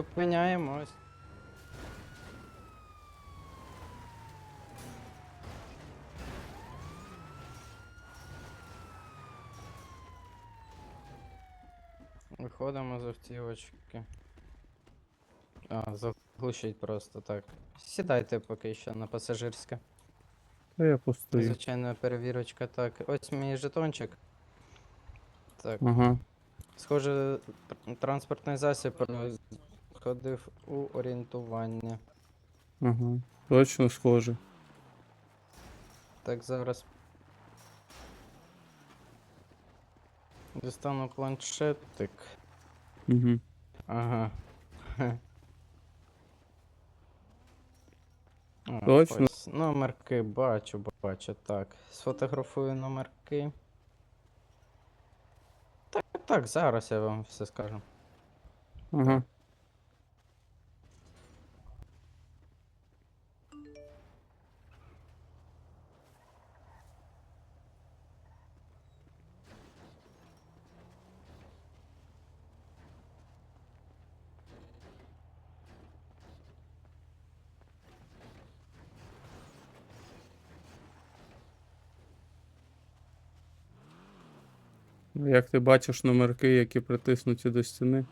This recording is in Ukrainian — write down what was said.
Зупиняємось. Виходимо з автівочки. А, заглушить просто так. Сідайте поки що на пасажирське. Та я постою. Звичайно, перевірочка. Так, ось мій жетончик. Так, Ага. схоже, тр- транспортний засіб ходив у орієнтування. Ага. Точно схоже. Так, зараз. Дістану планшетик. Угу. Ага. А, Точно? ось Номерки бачу, бачу, так. Сфотографую номерки. Так, так, зараз я вам все скажу. Ага. Як ти бачиш номерки, які притиснуті до стіни?